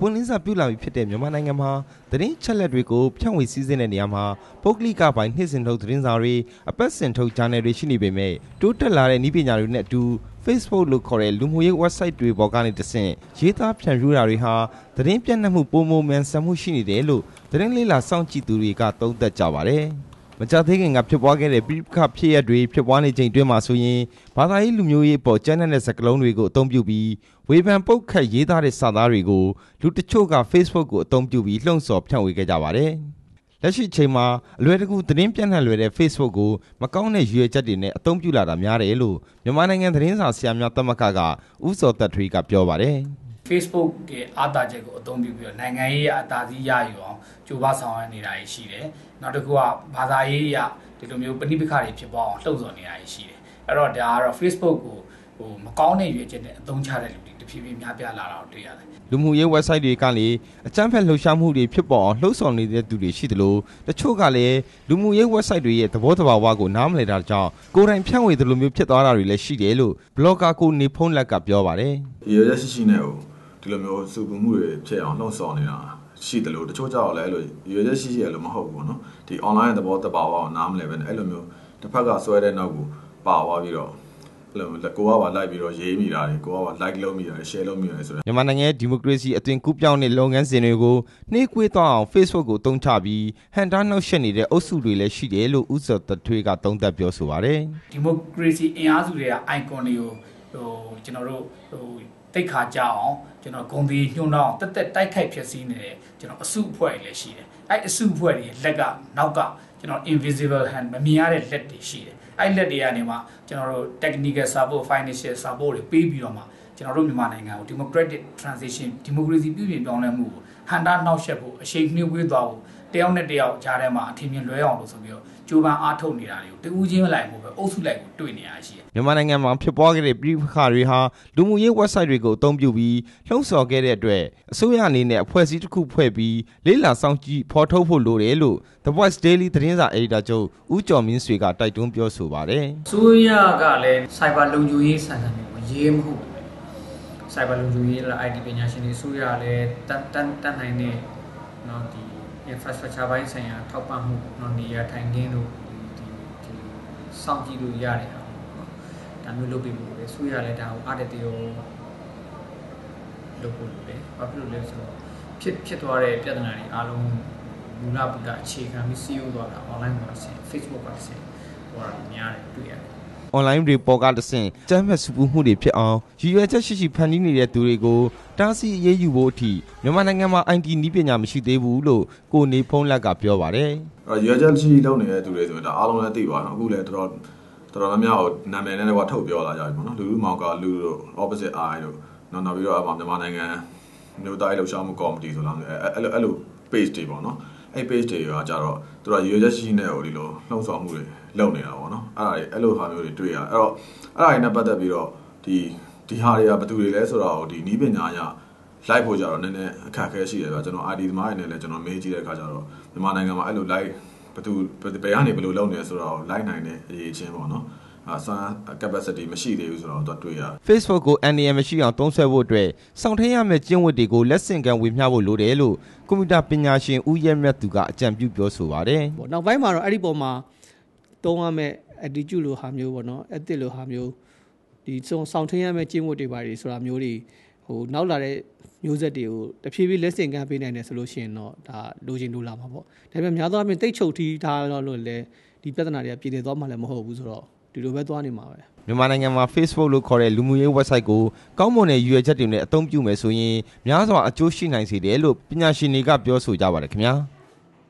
ပွင့်လင်းစာပြုလာပြီဖြစ်တဲ့မြန်မာနိုင်ငံမှာသတင်းချက်လက်တွေကိုဖြန့်ဝေစည်းစိမ်တဲ့နေရာမှာပုဂ္ဂလိကပိုင်းနှိမ့်စင်ထုတ်သတင်းစာတွေအပတ်စဉ်ထုတ်ဂျာနယ်တွေရှိနေပေမဲ့တိုးတက်လာတဲ့နည်းပညာတွေနဲ့အတူ Facebook လို့ခေါ်တဲ့လူမှုရေး website တွေပေါ်ကနေတဆင့်ရေးသားဖြန့်ဖြူးတာတွေဟာသတင်းပြန့်နှံ့မှုပုံမှန်မြန်ဆန်မှုရှိနေတယ်လို့သတင်းလေးလာစောင့်ကြည့်သူတွေကသုံးသပ်ကြပါတယ် မကြသေးခင်ကဖြစ်ပွားခဲ့တဲ့ပြိပခဖြစ်ရတွေဖြစ်ပွားနေချိန်တွင်းမှာဆိုရင်ဘာသာရေးလူမျိုးရေးပေါ်ကျန်းတဲ့စကားလုံးတွေကိုအသုံးပြုပြီးဝေဖန်ပုတ်ခတ်ရေးသားတဲ့စာသားတွေကိုလူတချို့က Facebook ကိုအသုံးပြုပြီးလှုံ့ဆော်ဖြန့်ဝေခဲ့ကြပါတယ်။လက်ရှိချိန်မှာအလွယ်တကူသတင်းပြန့်နှံ့လွယ်တဲ့ Facebook ကိုမကောင်းတဲ့ရည်ရွယ်ချက်တွေနဲ့အသုံးပြုလာတာများတယ်လို့မြန်မာနိုင်ငံသတင်းစာဆရာများသမဂ္ဂကဥစောသက်ထွေးကပြောပါတယ်။ Facebook ရဲ့အားသာချက်ကိုအသုံးပြုပြီးတော့နိုင်ငံရေးအသာစီးရယူအောင်ကြိုးပမ်းဆောင်ရွက်နေတာရှိတယ်။နောက်တစ်ခုကဘာသာရေးအရဒီလိုမျိုးပဋိပက္ခတွေဖြစ်ပေါ်အောင်လှုံ့ဆော်နေတာရှိတယ်။အဲ့တော့ဒါကတော့ Facebook ကိုဟိုမကောင်းတဲ့ရွေးချက်နဲ့အသုံးချတဲ့လူတွေတဖြည်းဖြည်းများပြားလာတာကိုတွေ့ရတယ်။လူမှုရေး website တွေကလေအကြမ်းဖက်လှုပ်ရှားမှုတွေဖြစ်ပေါ်အောင်လှုံ့ဆော်နေတဲ့သူတွေရှိသလိုတချို့ကလည်းလူမှုရေး website တွေရဲ့သဘောတဘာဝကိုနားမလည်တာကြောင့်ကိုယ်တိုင်ဖြန့်ဝေသလိုမျိုးဖြစ်သွားတာတွေလည်းရှိတယ်လို့ blogger ကိုနေဖုံးလက်ကပြောပါတယ်။ရေရရှိရှိနဲ့ဟို ဒီလိုမျိုးစုပမှုတွေဖြစ်အောင်လှုံ့ဆော်နေတာရှိတယ်လို့တချို့ကြောက်လည်းအဲ့လိုရွေချက်ရှိရှိရလို့မဟုတ်ဘူးပေါ့နော်ဒီ online သဘောတဘာဝကိုနားမလည်ပဲနဲ့အဲ့လိုမျိုးတစ်ဖက်ကဆွဲတဲ့နောက်ကိုပါသွားပြီးတော့အဲ့လိုကိုကပါလိုက်ပြီးတော့ရေးမိတာတွေကိုကပါ like လုပ်မိတာတွေ share လုပ်မိတာတွေဆိုတော့မြန်မာနိုင်ငံဒီမိုကရေစီအသွင်ကူးပြောင်းတဲ့လုပ်ငန်းစဉ်တွေကိုနှေးကွေးသွားအောင် Facebook ကိုတုံးချပြီးဟန်တာနှောက်ယှက်နေတဲ့အုပ်စုတွေလည်းရှိတယ်လို့ဥစ္စာတထွေးကသုံးသပ်ပြောဆိုပါတယ်ဒီမိုကရေစီအင်အားစုတွေက icon တွေကိုဟိုကျွန်တော်တို့ဟို တိတ်ခါကြအောင်ကျွန်တော်ဂုံဒီညှို့နှောင်းတက်တက်တိုက်ခိုက်ဖြစ်စည်းနေတဲ့ကျွန်တော်အစုအဖွဲ့တွေလည်းရှိတယ်အဲ့အစုအဖွဲ့တွေလက်ကနောက်ကကျွန်တော် invisible hand မမြင်ရတဲ့လက်တွေရှိတယ်အဲ့လက်တွေကနေမှကျွန်တော်တို့ technical support financial support တွေပေးပြီးတော့မှကျွန်တော်တို့မြန်မာနိုင်ငံကို democratic transition democracy ပြုပြင်ပြောင်းလဲမှုကိုဟန်တာနှောက်ယှက်ဖို့အရှိန်နှိမ့်ဝေးသွားဖို့ တယောက်နဲ့တယောက်ကြားထဲမှာအထင်မြင်လွဲအောင်လို့ဆိုပြီးတော့ကြိုးပမ်းအားထုတ်နေတာတွေကိုတူးချင်းမလိုက်ဘူးပဲအုပ်စုလိုက်ကိုတွေ့နေရရှိတယ်မြန်မာနိုင်ငံမှာဖြစ်ပွားခဲ့တဲ့ပြည်ပခါတွေဟာလူမှုရေး website တွေကိုအသုံးပြုပြီးလှုံ့ဆော်ခဲ့တဲ့အတွက်အစိုးရအနေနဲ့အဖွဲ့အစည်းတစ်ခုဖွဲ့ပြီးလေးလာဆောင်ကြည့်ဖော်ထုတ်ဖို့လိုတယ်လို့ The Voice Daily သတင်းစာအယ်ဒီတာချုပ်ဦးကျော်မင်းဆွေကတိုက်တွန်းပြောဆိုပါတယ်။အစိုးရကလည်း cyber လုံခြုံရေးစံတမ်းတွေကိုရေးမဟုတ် cyber လုံခြုံရေးလား IT ပညာရှင်တွေအစိုးရလည်းတန်တန်တန်နိုင်တဲ့เนาะဒီ infrastructure ဘိုင်းဆိုင်ရာထောက်ပံ့မှုเนาะနေရာထိုင်ခင်းတို့ဒီဒီစောင့်ကြည့်လို့ရတယ်ဟာဒါမျိုးလုပ်ပြီးလို့ပဲဆိုရလဲဒါကိုအားတတေရောလုပ်ဖို့လိုတယ်ဘာဖြစ်လို့လဲဆိုတော့ဖြစ်ဖြစ်သွားတဲ့ပြဿနာတွေအားလုံးမူလဗုဒ္ဓအခြေခံပြီးစီးရိုးသွားတာ online မှာဆင် Facebook မှာဆင်ဟိုဟာများတယ်တွေ့ရတယ် online report ကတဆင့်ကျန်းမာစုပူမှုတွေဖြစ်အောင်ရည်ရွယ်ချက်ရှိရှိဖန်တီးနေတဲ့သူတွေကိုတားဆီးအရေးယူဖို့အထိမြန်မာနိုင်ငံမှာ IT နည်းပညာမရှိသေးဘူးလို့ကိုနေဖုံးလက်ကပြောပါတယ်။အဲရည်ရွယ်ချက်ရှိရှိလုပ်နေတဲ့သူတွေဆိုရင်ဒါအားလုံးလည်းသိပါတော့အခုလည်းတော်တော်တော်တော်များများကိုနာမည်နဲ့တော့ထုတ်ပြောလာကြပြီပေါ့နော်လူလူမောင်ကလူတို့ opposite eye တို့နောက်နောက်ပြီးတော့အမှမြန်မာနိုင်ငံမြို့သားလှုပ်ရှားမှုကော်မတီဆိုလားအဲ့လိုအဲ့လို page တွေပေါ့နော်အဲ့ page တွေကကြတော့သူတို့ရည်ရွယ်ချက်ရှိနေဟိုဒီလိုလှုံ့ဆော်မှုတွေ လုပ်နေတာပေါ့နော်အဲ့ဒါတွေအဲ့လိုဟာမျိုးတွေတွေ့ရအဲ့တော့အဲ့ဒါတွေနဲ့ပတ်သက်ပြီးတော့ဒီဒီဟာတွေကဘယ်သူတွေလဲဆိုတော့ဒီနီးပညာအရလိုက်ဖို့ကြတော့နည်းနည်းအခက်အခဲရှိတယ်ဗျကျွန်တော် ID သမားတွေနဲ့လည်းကျွန်တော်မေးကြည့်တဲ့အခါကျတော့မြန်မာနိုင်ငံမှာအဲ့လို live ဘယ်သူဘယ်ကနေဘယ်လိုလုပ်နေလဲဆိုတော့ live နိုင်တဲ့အရေးချင်းပေါ့နော်အဆန်း capacity မရှိသေးဘူးဆိုတော့တော့တွေ့ရ Facebook ကို NDM မရှိအောင်သုံးဆွဲဖို့အတွက်စောင့်ထင်းရမယ့်ကျင့်ဝတ်တွေကိုလက်ဆင့်ကမ်းဝေမျှဖို့လိုတယ်လို့ကွန်ပျူတာပညာရှင်ဦးရဲမြတ်သူကအကြံပြုပြောဆိုပါတယ်။နောက်ပိုင်းမှာတော့အဲ့ဒီပုံမှာ သုံးရမယ့် attitude လိုဟာမျိုးပေါ့နော် ethic လိုဟာမျိုးဒီစောင့်ထင်းရမယ့်ကျင့်ဝတ်တွေပါတွေဆိုတာမျိုးတွေဟိုနောက်လာတဲ့မျိုးဆက်တွေကိုတဖြည်းဖြည်းလက်ဆင့်ကမ်းပေးနိုင်တယ်ဆိုလို့ရှိရင်တော့ဒါလိုချင်လိုလာမှာပေါ့ဒါပေမဲ့များသောအားဖြင့်တိတ်ချုပ်တီးထားတော့လို့လည်းဒီပြဿနာတွေကပြည်နေသွားမှလည်းမဟုတ်ဘူးဆိုတော့ဒီလိုပဲသွားနေမှာပဲမြန်မာနိုင်ငံမှာ Facebook လို့ခေါ်တဲ့လူမှုရေး website ကိုကောင်းမွန်တဲ့ရည်ရွယ်ချက်တွေနဲ့အသုံးပြုမယ်ဆိုရင်များစွာအကျိုးရှိနိုင်စေတယ်လို့ပညာရှင်တွေကပြောဆိုကြပါတယ်ခင်ဗျာ။